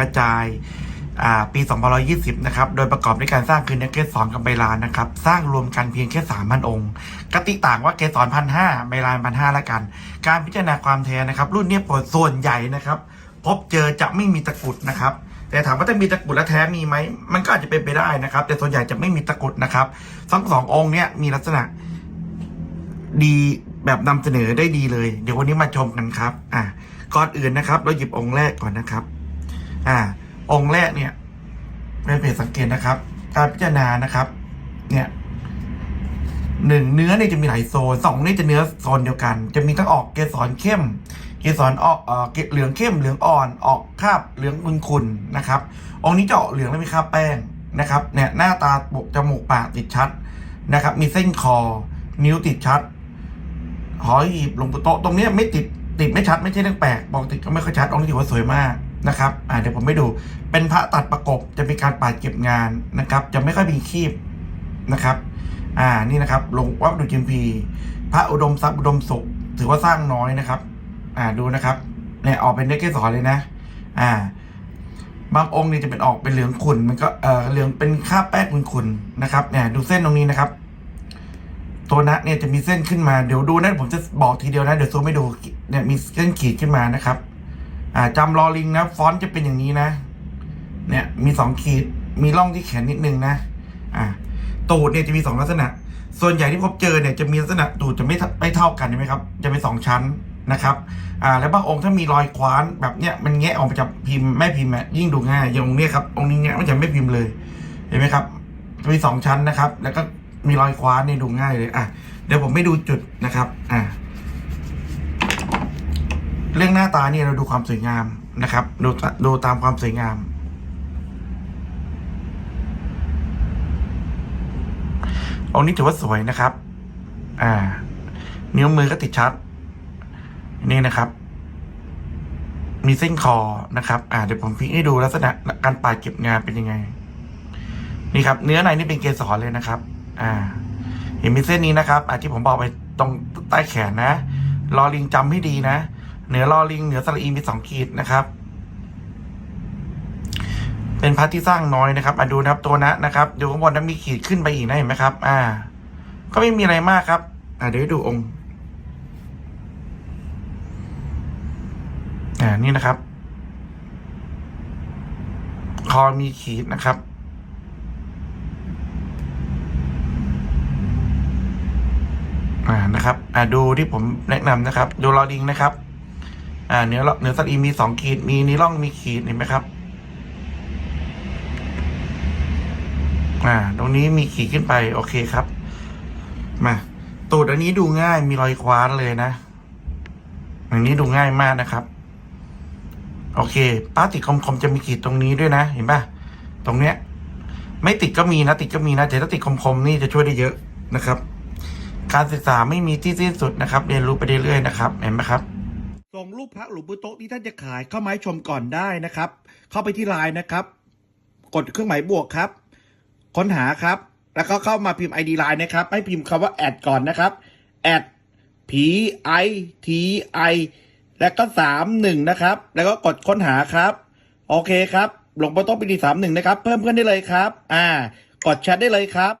กระจายปี2520 นะครับ โดยประกอบด้วยการสร้างคือเนื้อเกสรกับใบลานนะครับ สร้างรวมกันเพียงแค่3,000องค์ กติต่างว่าเกสรพันห้าใบลานพันห้าละกัน การพิจารณาความแท้นะครับ รุ่นนี้ยส่วนใหญ่นะครับ พบเจอจะไม่มีตะกรุดนะครับ แต่ถามว่าถ้ามีตะกรุดแล้วแท้มีไหม มันก็อาจจะเป็นไปได้นะครับ แต่ส่วนใหญ่จะไม่มีตะกรุดนะครับทั้งสององค์เนี้ยมีลักษณะดีแบบนำเสนอได้ดีเลย เดี๋ยววันนี้มาชมกันครับ อะ ก่อนอื่นนะครับ เราหยิบองค์แรกก่อนนะครับ อ่า องค์แรกเนี่ยเป็นเพจสังเกตนะครับ การพิจารณานะครับ เนี่ยหนึ่งเนื้อเนี่ยจะมีหลายโซนสองนี่จะเนื้อโซนเดียวกัน จะมีทั้งออกเกสรเข้ม เกสรออกเอ่อเกเหลืองเข้มเหลืองอ่อนออกคาบเหลืองขุ่นๆนะครับ องค์นี้จะออกเหลืองแล้วมีคาบแป้งนะครับเนี่ยหน้าตาปกจมูกปากติดชัดนะครับ มีเส้นคอ นิ้วติดชัด หอยหีบลงปู่โต๊ะตรงเนี้ยไม่ติดติดไม่ชัดไม่ใช่เรื่องแปลกปกติดก็ไม่ค่อยชัดองค์นี้ถือว่าสวยมาก นะครับอ่าเดี๋ยวผมไม่ดู เป็นพระตัดประกบจะมีการปาดเก็บงานนะครับ จะไม่ค่อยมีคีบนะครับ อ่านี่นะครับหลวงวัดดุจิมพีพระอุดมทรัพย์อุดมสุข ถือว่าสร้างน้อยนะครับ อ่าดูนะครับเนี่ยออกเป็นเนื้อเกสรเลยนะ อ่า บางองค์เนี่ยจะเป็นออกเป็นเหลืองขุ่นมันก็เออเหลืองเป็นคราบแป้งขุ่นๆนะครับเนี่ยดูเส้นตรงนี้นะครับตัวนะเนี่ยจะมีเส้นขึ้นมาเดี๋ยวดูนะผมจะบอกทีเดียวนะเดี๋ยวซูมไม่ดูเนี่ยมีเส้นขีดขึ้นมานะครับ อ่าจำรอลิงนะ ฟอนต์จะเป็นอย่างนี้นะ เนี่ยมีสองขีดมีร่องที่แขนนิดนึงนะอ่าตูดเนี่ยจะมีสองลักษณะ ส่วนใหญ่ที่พบเจอเนี่ยจะมีลักษณะตูดจะไม่ไม่เท่ากันใช่ไหมครับ จะเป็นสองชั้นนะครับ อ่า แล้วบางองค์ถ้ามีรอยคว้านแบบเนี้ยมันแงะออกมาจากพิมพ์แม่พิมพ์อะยิ่งดูง่ายอย่างองค์เนี้ยครับองค์นี้แงะมันจะไม่พิมพ์เลยเห็นไหมครับจะมีสองชั้นนะครับ แล้วก็มีรอยคว้านเนี่ยดูง่ายเลยอะเดี๋ยวผมไม่ดูจุดนะครับ อ่า เรื่องหน้าตาเนี่ยเราดูความสวยงามนะครับ ดูดูตามความสวยงาม องค์นี้ถือว่าสวยนะครับ อ่า นิ้วมือก็ติดชัด นี่นะครับ มีเส้นคอนะครับ อ่า เดี๋ยวผมพิงให้ดูลักษณะการปาดเก็บงานเป็นยังไง นี่ครับ เนื้อในนี่เป็นเกสรเลยนะครับ อ่า เห็นมีเส้นนี้นะครับอ่าที่ผมบอกไปตรงใต้แขนนะ รอลิงจำให้ดีนะ เหนือรอลิงเหนือสระอีมีสองขีดนะครับ เป็นพัดที่สร้างน้อยนะครับอะดูนะครับตัวนะนะครับดูข้างบนนั้นมีขีดขึ้นไปอีกนะเห็นไหมครับ อ่า ก็ไม่มีอะไรมากครับอ่าเดี๋ยวดูองค์อ่านี่นะครับ คอมีขีดนะครับอ่านะครับ อ่าดูที่ผมแนะนำนะครับ ดูรอลิงนะครับ อ่าเนื้อเนื้อสัตว์อีมีสองขีด มีนิร่องมีขีดเห็นไหมครับ อ่า ตรงนี้มีขีดขึ้นไป โอเคครับ มาตูดอันนี้ดูง่ายมีรอยคว้านเลยนะอันนี้ดูง่ายมากนะครับ โอเคป้าติดคมๆจะมีขีดตรงนี้ด้วยนะ เห็นป่ะตรงเนี้ย ไม่ติดก็มีนะ ติดก็มีนะแต่ถ้าติดคมๆนี่จะช่วยได้เยอะนะครับ การศึกษาไม่มีที่สิ้นสุดนะครับ เรียนรู้ไปเรื่อยๆนะครับ เห็นไหมครับ รูปพระหลวงปู่โต๊ะที่ท่านจะขายเข้ามาให้ชมก่อนได้นะครับ เข้าไปที่ไลน์นะครับ กดเครื่องหมายบวกครับ ค้นหาครับ แล้วก็เข้ามาพิมพ์ ID ไลน์นะครับ ให้พิมพ์คำว่าแอดก่อนนะครับแอด P I T I แล้วก็สามหนึ่งนะครับ แล้วก็กดค้นหาครับ โอเคครับหลวงปู่โต๊ะปีดีสามหนึ่งนะครับ เพิ่มเพื่อนได้เลยครับ อ่า กดแชทได้เลยครับ